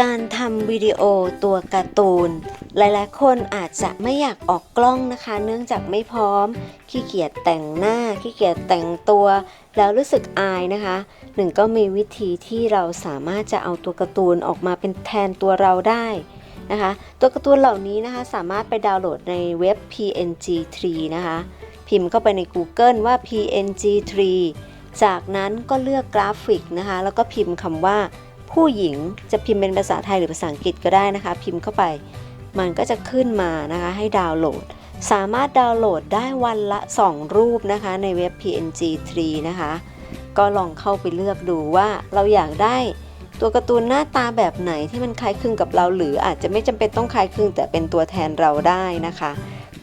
การทำวิดีโอตัวการ์ตูน หลายๆ คนอาจจะไม่อยากออกกล้องนะคะ เนื่องจากไม่พร้อม ขี้เกียจแต่งหน้า ขี้เกียจแต่งตัว แล้วรู้สึกอายนะคะ หนึ่งก็มีวิธีที่เราสามารถจะเอาตัวการ์ตูนออกมาเป็นแทนตัวเราได้นะคะ ตัวการ์ตูนเหล่านี้นะคะสามารถไปดาวน์โหลดในเว็บ PNG3 นะคะ พิมพ์เข้าไปใน Google ว่า PNG3 จากนั้นก็เลือกกราฟิกนะคะ แล้วก็พิมพ์คำว่า ผู้หญิงจะพิมพ์เป็นภาษาไทยหรือภาษาอังกฤษก็ได้นะคะ พิมพ์เข้าไป มันก็จะขึ้นมานะคะให้ดาวน์โหลด สามารถดาวน์โหลดได้วันละ 2 รูปนะคะในเว็บ PNG3 นะคะ ก็ลองเข้าไปเลือกดูว่าเราอยากได้ตัวการ์ตูนหน้าตาแบบไหนที่มันคล้ายคลึงกับเราหรืออาจจะไม่จำเป็นต้องคล้ายคลึงแต่เป็นตัวแทนเราได้นะคะ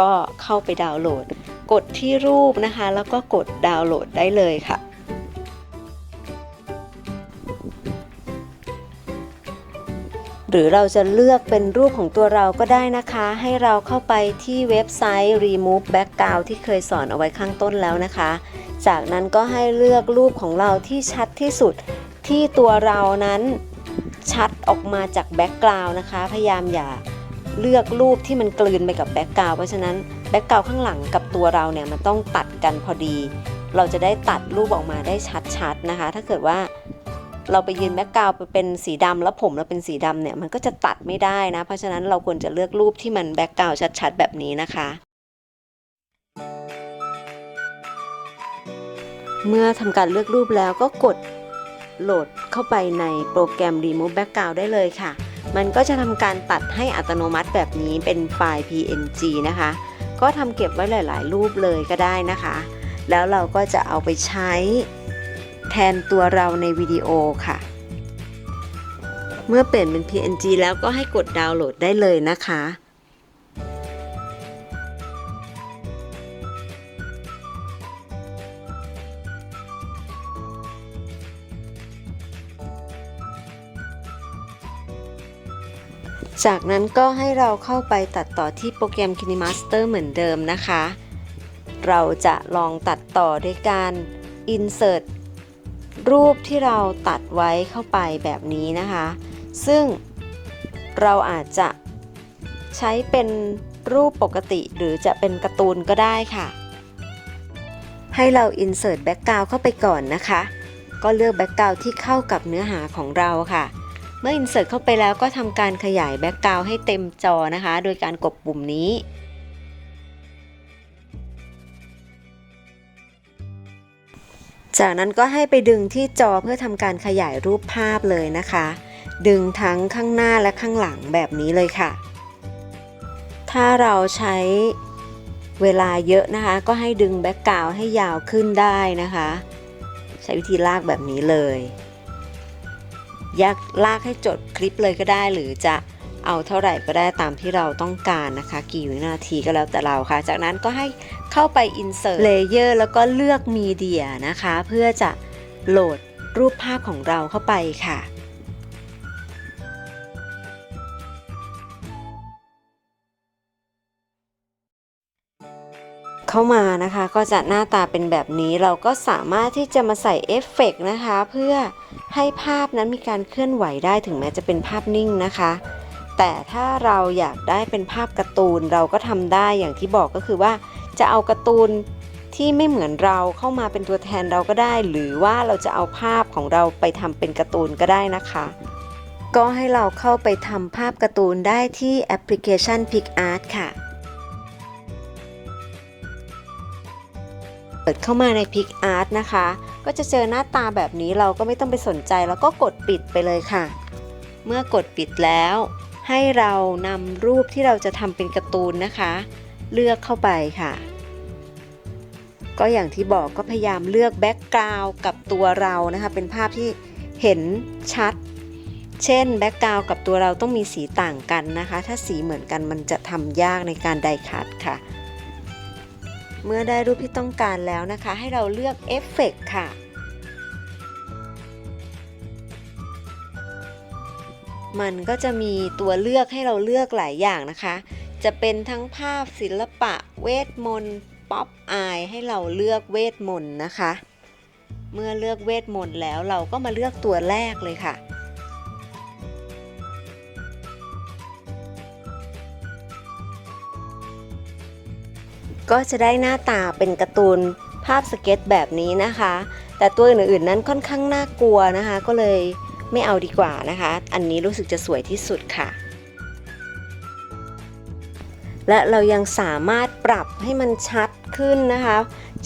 ก็เข้าไปดาวน์โหลด กดที่รูปนะคะ แล้วก็กดดาวน์โหลดได้เลยค่ะ หรือเราจะเลือกเป็นรูปของตัวเราก็ได้นะคะ ให้เราเข้าไปที่เว็บไซต์ remove background ที่เคยสอนเอาไว้ข้างต้นแล้วนะคะ จากนั้นก็ให้เลือกรูปของเราที่ชัดที่สุดที่ตัวเรานั้นชัดออกมาจากแบ็กกราวน์นะคะ พยายามอย่าเลือกรูปที่มันกลืนไปกับแบ็กกราวน์เพราะฉะนั้นแบ็กกราวน์ข้างหลังกับตัวเราเนี่ยมันต้องตัดกันพอดี เราจะได้ตัดรูปออกมาได้ชัดๆนะคะ ถ้าเกิดว่า เราไปยืนแบ็กกราวด์เป็นสีดำแล้วผมเราเป็นสีดำเนี่ยมันก็จะตัดไม่ได้นะ เพราะฉะนั้นเราควรจะเลือกรูปที่มันแบ็กกราวด์ชัดๆ แบบนี้นะคะ เมื่อทำการเลือกรูปแล้วก็กดโหลดเข้าไปในโปรแกรม Remove Background ได้เลยค่ะ มันก็จะทำการตัดให้อัตโนมัติแบบนี้เป็นไฟล์ PNG นะคะ ก็ทำเก็บไว้หลาย ๆ รูปเลยก็ได้นะคะ แล้วเราก็จะเอาไปใช้ แทนตัวเราในวิดีโอค่ะ เมื่อเปลี่ยนเป็น PNG แล้วก็ให้กดดาวน์โหลดได้เลยนะคะจากนั้นก็ให้เราเข้าไปตัดต่อที่โปรแกรม KineMaster เหมือนเดิมนะคะ เราจะลองตัดต่อด้วยการ insert รูปที่เราตัดไว้เข้าไปแบบนี้นะคะ ซึ่งเราอาจจะใช้เป็นรูปปกติหรือจะเป็นการ์ตูนก็ได้ค่ะ ให้เรา insert background เข้าไปก่อนนะคะ ก็เลือก background ที่เข้ากับเนื้อหาของเราค่ะ เมื่อ insert เข้าไปแล้วก็ทำการขยาย background ให้เต็มจอนะคะ โดยการกดปุ่มนี้ จากนั้นก็ให้ไปดึงที่จอเพื่อทำการขยายรูปภาพเลยนะคะ ดึงทั้งข้างหน้าและข้างหลังแบบนี้เลยค่ะ ถ้าเราใช้เวลาเยอะนะคะ ก็ให้ดึงแบ็กกราวให้ยาวขึ้นได้นะคะ ใช้วิธีลากแบบนี้เลยยักลากให้จดคลิปเลยก็ได้หรือจะ เอาเท่าไหร่ก็ได้ตามที่เราต้องการนะคะ กี่วินาทีก็แล้วแต่เราค่ะ จากนั้นก็ให้เข้าไป insert layer แล้วก็เลือก media นะคะ เพื่อจะโหลดรูปภาพของเราเข้าไปค่ะเข้ามานะคะก็จะหน้าตาเป็นแบบนี้เราก็สามารถที่จะมาใส่เอฟเฟกต์นะคะ เพื่อให้ภาพนั้นมีการเคลื่อนไหวได้ถึงแม้จะเป็นภาพนิ่งนะคะ แต่ถ้าเราอยากได้เป็นภาพการ์ตูนเราก็ทำได้อย่างที่บอกก็คือว่า จะเอาการ์ตูนที่ไม่เหมือนเราเข้ามาเป็นตัวแทนเราก็ได้ หรือว่าเราจะเอาภาพของเราไปทำเป็นการ์ตูนก็ได้นะคะ ก็ให้เราเข้าไปทำภาพการ์ตูนได้ที่แอปพลิเคชัน PicArt ค่ะ เปิดเข้ามาใน PicArt นะคะ ก็จะเจอหน้าตาแบบนี้เราก็ไม่ต้องไปสนใจแล้วก็กดปิดไปเลยค่ะ เมื่อกดปิดแล้ว ให้เรานำรูปที่เราจะทำเป็นการ์ตูนนะคะ เลือกเข้าไปค่ะ ก็อย่างที่บอกก็พยายามเลือกแบ็กกราวกับตัวเรานะคะ เป็นภาพที่เห็นชัด เช่นแบ็กกราวกับตัวเราต้องมีสีต่างกันนะคะ ถ้าสีเหมือนกันมันจะทำยากในการไดคัดค่ะ เมื่อได้รูปที่ต้องการแล้วนะคะ ให้เราเลือกเอฟเฟกค่ะ มันก็จะมีตัวเลือกให้เราเลือกหลายอย่างนะคะ จะเป็นทั้งภาพศิลปะ เวทมนต์ป๊อปอายให้เราเลือกเวทมนต์นะคะ เมื่อเลือกเวทมนต์แล้วเราก็มาเลือกตัวแรกเลยค่ะก็จะได้หน้าตาเป็นการ์ตูนภาพสเก็ตแบบนี้นะคะ แต่ตัวอื่นๆนั้นค่อนข้างน่ากลัวนะคะ ก็เลย ไม่เอาดีกว่านะคะ อันนี้รู้สึกจะสวยที่สุดค่ะ และเรายังสามารถปรับให้มันชัดขึ้นนะคะ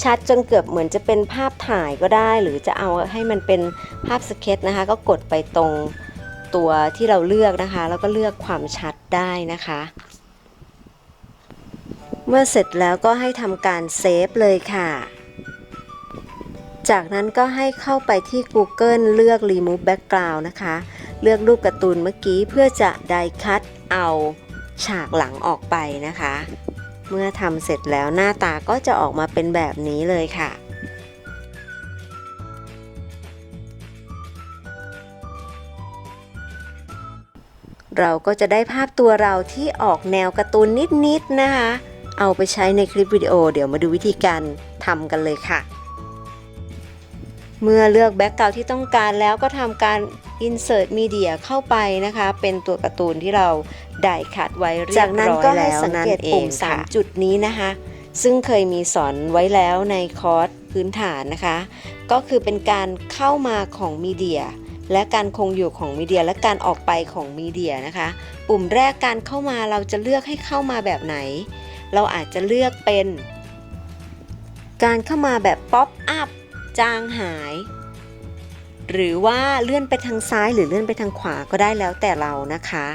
ชัดจนเกือบเหมือนจะเป็นภาพถ่ายก็ได้ หรือจะเอาให้มันเป็นภาพสเก็ตนะคะ ก็กดไปตรงตัวที่เราเลือกนะคะ แล้วก็เลือกความชัดได้นะคะ เมื่อเสร็จแล้วก็ให้ทำการเซฟเลยค่ะ จากนั้นก็ให้เข้าไปที่ Google เลือก Remove Background นะคะ เลือกรูปการ์ตูนเมื่อกี้เพื่อจะไดคัตเอาฉากหลังออกไปนะคะ เมื่อทำเสร็จแล้วหน้าตาก็จะออกมาเป็นแบบนี้เลยค่ะเราก็จะได้ภาพตัวเราที่ออกแนวการ์ตูนนิดๆนะคะ เอาไปใช้ในคลิปวิดีโอ เดี๋ยวมาดูวิธีการทำกันเลยค่ะ เมื่อเลือกแบ็กกราวที่ต้องการแล้วก็ทำการ insert media เข้าไปนะคะ เป็นตัวการ์ตูนที่เราได้คัดไว้เรียบร้อยแล้วจากนั้นก็ให้สังเกตปุ่มนั่นองค่ะ3จุดนี้นะคะ ซึ่งเคยมีสอนไว้แล้วในคอร์สพื้นฐานนะคะ ก็คือเป็นการเข้ามาของมีเดียและการคงอยู่ของมีเดียและการออกไปของมีเดียนะคะ ปุ่มแรกการเข้ามาเราจะเลือกให้เข้ามาแบบไหน เราอาจจะเลือกเป็น การเข้ามาแบบป๊อปอัพ จางหาย หรือว่าเลื่อนไปทางซ้ายหรือเลื่อนไปทางขวาก็ได้แล้วแต่เรานะคะ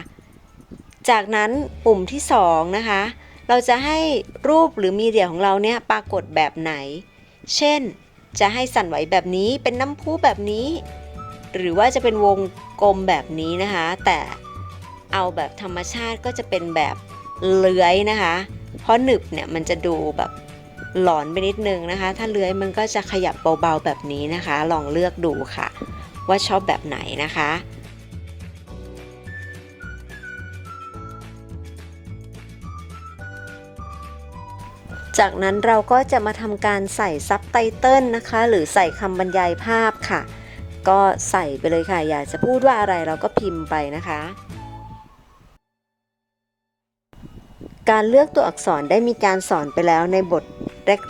จากนั้นปุ่มที่2นะคะเราจะให้รูปหรือมีเดียของเราเนี่ยปรากฏแบบไหน เช่น จะให้สั่นไหวแบบนี้เป็นน้ำพุแบบนี้ หรือว่าจะเป็นวงกลมแบบนี้นะคะ แต่เอาแบบธรรมชาติก็จะเป็นแบบเลื้อยนะคะ เพราะหนึบเนี่ยมันจะดูแบบ หลอนไปนิดนึงนะคะ ถ้าเลื้อยมันก็จะขยับเบาๆแบบนี้นะคะ ลองเลือกดูค่ะ ว่าชอบแบบไหนนะคะจากนั้นเราก็จะมาทำการใส่ซับไตเติลนะคะ หรือใส่คำบรรยายภาพค่ะ ก็ใส่ไปเลยค่ะ อยากจะพูดว่าอะไรเราก็พิมพ์ไปนะคะ การเลือกตัวอักษรได้มีการสอนไปแล้วในบท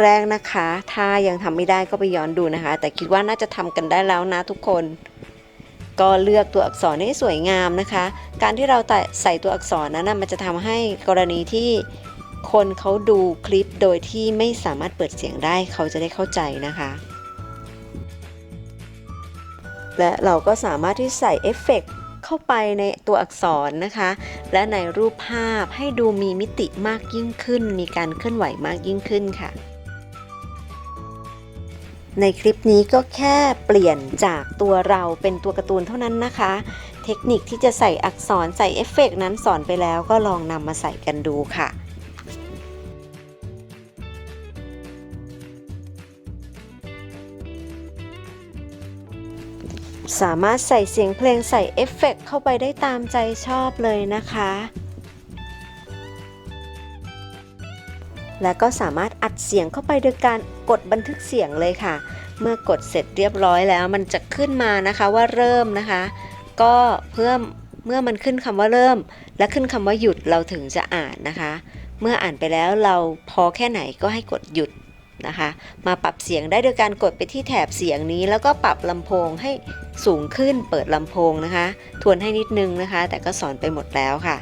แรกๆนะคะ ถ้ายังทำไม่ได้ก็ไปย้อนดูนะคะ แต่คิดว่าน่าจะทำกันได้แล้วนะทุกคน ก็เลือกตัวอักษรให้สวยงามนะคะ การที่เราใส่ตัวอักษรนั้นมันจะทำให้กรณีที่คนเขาดูคลิปโดยที่ไม่สามารถเปิดเสียงได้เขาจะได้เข้าใจนะคะ และเราก็สามารถที่ใส่เอฟเฟกต์ เข้าไปในตัวอักษรนะคะ และในรูปภาพให้ดูมีมิติมากยิ่งขึ้น มีการเคลื่อนไหวมากยิ่งขึ้นค่ะ ในคลิปนี้ก็แค่เปลี่ยนจากตัวเราเป็นตัวการ์ตูนเท่านั้นนะคะ เทคนิคที่จะใส่อักษรใส่เอฟเฟกนั้นสอนไปแล้วก็ลองนำมาใส่กันดูค่ะ สามารถใส่เสียงเพลงใส่เอฟเฟกต์เข้าไปได้ตามใจชอบเลยนะคะ และก็สามารถอัดเสียงเข้าไปโดยการกดบันทึกเสียงเลยค่ะ เมื่อกดเสร็จเรียบร้อยแล้ว มันจะขึ้นมานะคะว่าเริ่มนะคะ ก็เพื่อเมื่อมันขึ้นคำว่าเริ่ม และขึ้นคำว่าหยุดเราถึงจะอ่านนะคะ เมื่ออ่านไปแล้วเราพอแค่ไหนก็ให้กดหยุด นะคะ มาปรับเสียงได้โดยการกดไปที่แถบเสียงนี้ แล้วก็ปรับลำโพงให้สูงขึ้นเปิดลำโพงนะคะ ทวนให้นิดนึงนะคะ แต่ก็สอนไปหมดแล้วค่ะ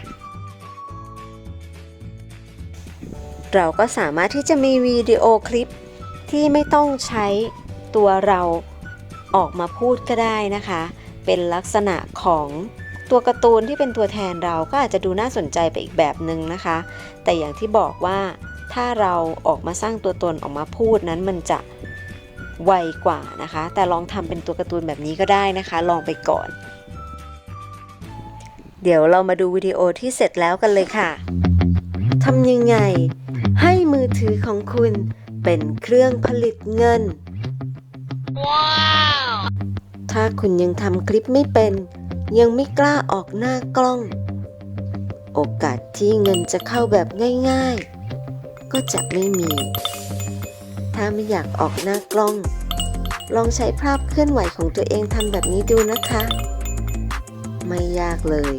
เราก็สามารถที่จะมีวิดีโอคลิปที่ไม่ต้องใช้ตัวเราออกมาพูดก็ได้นะคะ เป็นลักษณะของตัวการ์ตูนที่เป็นตัวแทนเราก็อาจจะดูน่าสนใจไปอีกแบบหนึ่งนะคะ แต่อย่างที่บอกว่า ถ้าเราออกมาสร้างตัวตนออกมาพูดนั้นมันจะไวกว่านะคะ แต่ลองทำเป็นตัวการ์ตูนแบบนี้ก็ได้นะคะ ลองไปก่อน เดี๋ยวเรามาดูวิดีโอที่เสร็จแล้วกันเลยค่ะทำยังไง ให้มือถือของคุณเป็นเครื่องผลิตเงินถ้าคุณยังทำคลิปไม่เป็น ยังไม่กล้าออกหน้ากล้อง โอกาสที่เงินจะเข้าแบบง่ายๆ ก็จะไม่มี ถ้าไม่อยากออกหน้ากล้อง ลองใช้ภาพเคลื่อนไหวของตัวเองทำแบบนี้ดูนะคะ ไม่ยากเลย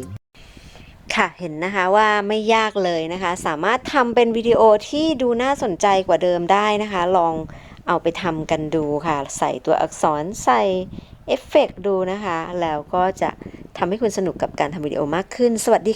ค่ะเห็นนะคะว่าไม่ยากเลยนะคะ สามารถทำเป็นวิดีโอที่ดูน่าสนใจกว่าเดิมได้นะคะ ลองเอาไปทำกันดูค่ะ ใส่ตัวอักษรใส่เอฟเฟกต์ดูนะคะ แล้วก็จะทำให้คุณสนุกกับการทำวิดีโอมากขึ้น สวัสดี